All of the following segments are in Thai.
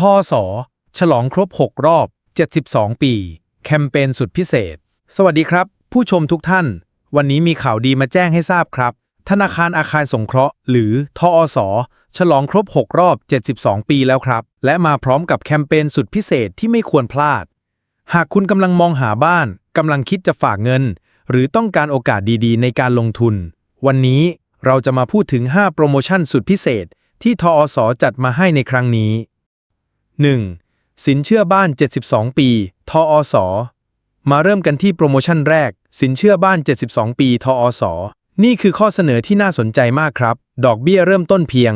ทอสอฉลองครบ 6 รอบ 72 ปี แคมเปญสุดพิเศษ สวัสดีครับ ผู้ชมทุกท่าน วันนี้มีข่าวดีมาแจ้งให้ทราบครับ ธนาคารอาคารสงเคราะห์ หรือทอสฉลองครบ 6 รอบ 72 ปีแล้วครับ และมาพร้อมกับแคมเปญสุดพิเศษที่ไม่ควรพลาด หากคุณกำลังมองหาบ้านกำลังคิดจะฝากเงิน หรือต้องการโอกาสดีๆ ในการลงทุน วันนี้เราจะมาพูดถึง 5 โปรโมชั่นสุดพิเศษ ที่ทอสจัดมาให้ในครั้งนี้ 1. สินเชื่อบ้าน 72 ปี ทออสมาเริ่มกันที่โปรโมชั่นแรก สินเชื่อบ้าน 72 ปีทอสนี่คือข้อเสนอที่น่าสนใจมากครับ ดอกเบี้ยเริ่มต้นเพียง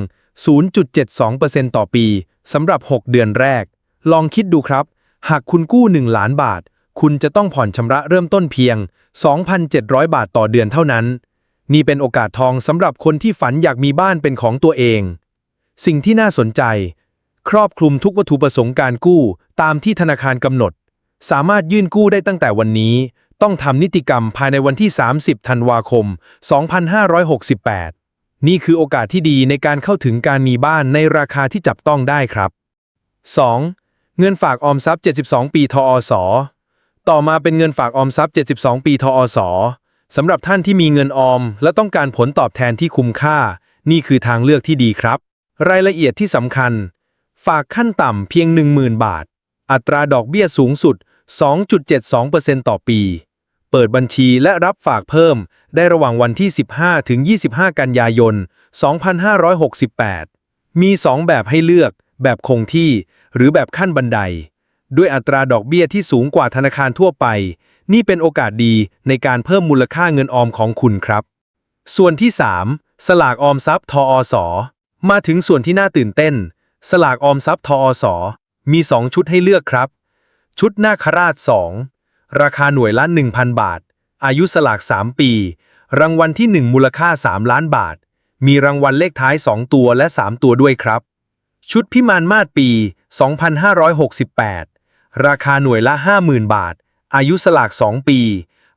0.72%ต่อปีสำหรับ 6 เดือนแรก ลองคิดดูครับ หากคุณกู้ 1 ล้านบาท คุณจะต้องผ่อนชำระเริ่มต้นเพียง 2,700 บาทต่อเดือนเท่านั้น นี่เป็นโอกาสทองสำหรับคนที่ฝันอยากมีบ้านเป็นของตัวเอง สิ่งที่น่าสนใจ ครอบคลุมทุกวัตถุประสงค์การกู้ตามที่ธนาคารกำหนด สามารถยื่นกู้ได้ตั้งแต่วันนี้ ต้องทำนิติกรรมภายในวันที่ 30 ธันวาคม 2568 นี่คือโอกาสที่ดีในการเข้าถึงการมีบ้านในราคาที่จับต้องได้ครับ 2. เงินฝากออมทรัพย์ 72 ปี ทอสต่อมาเป็นเงินฝากออมทรัพย์ 72 ปี ทอสสำหรับท่านที่มีเงินออม และต้องการผลตอบแทนที่คุ้มค่า นี่คือทางเลือกที่ดีครับ รายละเอียดที่สำคัญ ฝากขั้นต่ำเพียง 10,000 บาท อัตราดอกเบี้ยสูงสุด 2.72%ต่อปี เปิดบัญชีและรับฝากเพิ่ม ได้ระหว่างวันที่ 15 ถึง 25 กันยายน 2568 มี 2 แบบให้เลือก แบบคงที่ หรือแบบขั้นบันได ด้วยอัตราดอกเบี้ยที่สูงกว่าธนาคารทั่วไป นี่เป็นโอกาสดีในการเพิ่มมูลค่าเงินออมของคุณครับ ส่วนที่ 3 สลากออมทรัพย์ทอสมาถึงส่วนที่น่าตื่นเต้น สลากออมทรัพย์ทอสมี 2 ชุดให้เลือกครับ ชุดนาคราช 2 ราคาหน่วยละ 1,000 บาท อายุสลาก 3 ปี รางวัลที่ 1 มูลค่า 3 ล้านบาท มีรางวัลเลขท้าย 2 ตัวและ 3 ตัวด้วยครับ ชุดพิมานมาศปี 2568 ราคาหน่วยละ 50,000 บาท อายุสลาก 2 ปี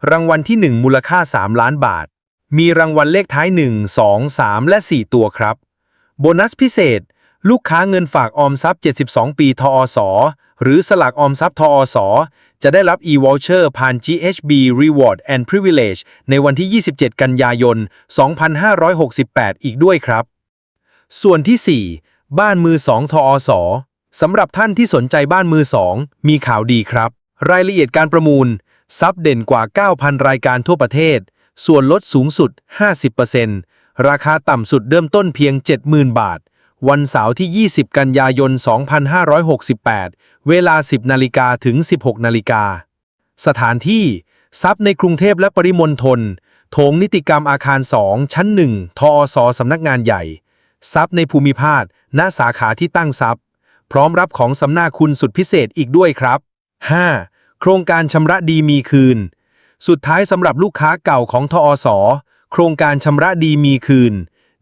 รางวัลที่ 1 มูลค่า 3 ล้านบาท มีรางวัลเลขท้าย 1 2 3 และ 4 ตัวครับ โบนัสพิเศษ ลูกค้าเงินฝากออมทรัพย์ 72 ปี ทอสหรือสลากออมทรัพย์ ทอสจะได้รับ e-voucher ผ่าน GHB Reward and Privilege ในวันที่ 27 กันยายน 2568 อีกด้วยครับ ส่วนที่ 4 บ้านมือ 2 ทอสสำหรับท่านที่สนใจบ้านมือ 2 มีข่าวดีครับ รายละเอียดการประมูลซับเด่นกว่า 9,000 รายการทั่วประเทศ ส่วนลดสูงสุด 50%ราคาต่ำสุดเริ่มต้นเพียง 70,000 บาท วันเสาร์ที่ 20 กันยายน 2568 เวลา 10 นาฬิกาถึง 16 นาฬิกา สถานที่ซับในกรุงเทพและปริมณฑล โถงนิติกรรมอาคาร 2 ชั้น 1 ทอสสำนักงานใหญ่ซับในภูมิภาค ณ สาขาที่ตั้งซับพร้อมรับของสำนาคุณสุดพิเศษอีกด้วยครับ 5. โครงการชำระดีมีคืน สุดท้ายสำหรับลูกค้าเก่าของทอส โครงการชำระดีมีคืน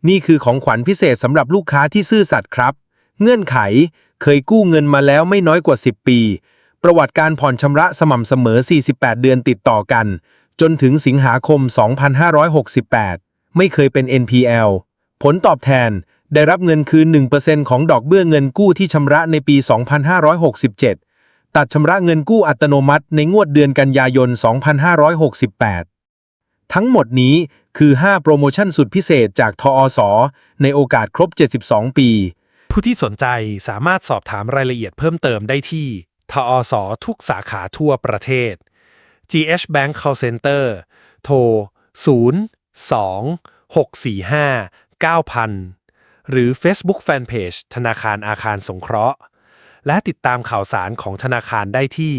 นี่คือของขวัญพิเศษสำหรับลูกค้าที่ซื่อสัตย์ครับ เงื่อนไข เคยกู้เงินมาแล้วไม่น้อยกว่า 10 ปี ประวัติการผ่อนชำระสม่ำเสมอ 48 เดือนติดต่อกัน จนถึงสิงหาคม 2568 ไม่เคยเป็น NPL ผลตอบแทนได้รับเงินคืน 1%ของดอกเบี้ยเงินกู้ที่ชำระในปี 2567 ตัดชำระเงินกู้อัตโนมัติในงวดเดือนกันยายน 2568 ทั้งหมดนี้ คือ 5 โปรโมชั่นสุดพิเศษจากทอสในโอกาสครบ 72 ปี ผู้ที่สนใจสามารถสอบถามรายละเอียดเพิ่มเติมได้ที่ทอสทุกสาขาทั่วประเทศ GH Bank Call Center โทร 0 2 6 4 5 9000 หรือ Facebook Fanpage ธนาคารอาคารสงเคราะห์ และติดตามข่าวสารของธนาคารได้ที่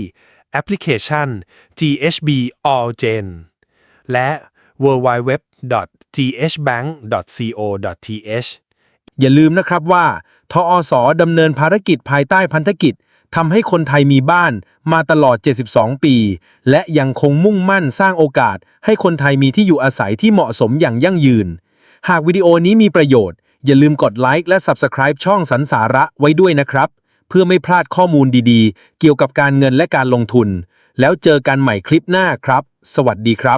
แอปพลิเคชัน GHB All Gen และ www.ghbank.co.th อย่าลืมนะครับว่า ทอสดำเนินภารกิจภายใต้พันธกิจทำให้คนไทยมีบ้านมาตลอด 72 ปี และยังคงมุ่งมั่นสร้างโอกาส ให้คนไทยมีที่อยู่อาศัยที่เหมาะสมอย่างยั่งยืน หากวิดีโอนี้มีประโยชน์ อย่าลืมกดไลค์และ Subscribe ช่องสันสาระไว้ด้วยนะครับ เพื่อไม่พลาดข้อมูลดีๆ เกี่ยวกับการเงินและการลงทุน แล้วเจอกันใหม่คลิปหน้าครับ สวัสดีครับ